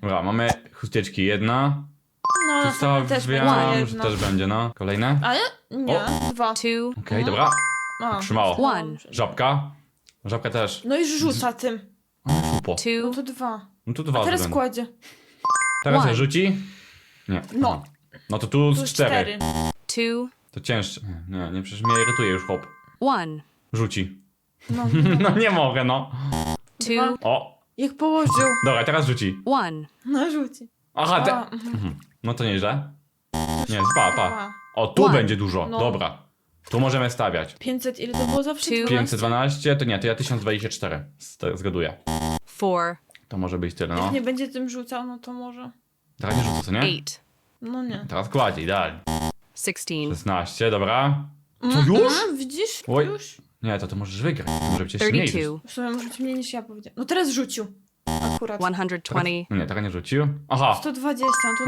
Dobra, mamy chusteczki. Jedna. No, następna też będzie Stawiam, że jedna. też będzie, no. Kolejne. Ale nie, dwa. two, Okej, dobra. A, Trzymało. One. Żabka. Żabka też. No i rzuca tym. O, Supo. No two, to dwa. No to dwa A teraz będą. kładzie. Teraz One. się rzuci? Nie. No. No to tu Tu z cztery. cztery. two, To cięższe. Nie, nie, nie, przecież mnie irytuje już chłop. one, Rzuci. No. No nie mogę, no. two, O, Jak położył. dobra, teraz rzuci. one, No rzuci. Aha, te... A, mhm. Mhm. No to nieźle. Nie, pa. Dwa. O, tu One. będzie dużo. No. Dobra. Tu możemy stawiać. 500 ile to było zawsze? Two. 12? 512, to nie, to ja 1024. St- Zgaduję. four, To może być tyle, no. Jak nie będzie tym rzucał, no to może. Teraz nie rzucę, co nie? eight, No nie. Teraz kładzie, idealnie. sixteen, 16, dobra. Co, już? mm, widzisz? Oj. Już? Nie, to to możesz wygrać. Może być jeszcze mniejszy. thirty-two, W sumie może być mniej niż ja powiedziałam. No teraz rzucił. Akurat. one hundred Teraz... twenty, Nie, teraz nie rzucił. Aha, 120, tu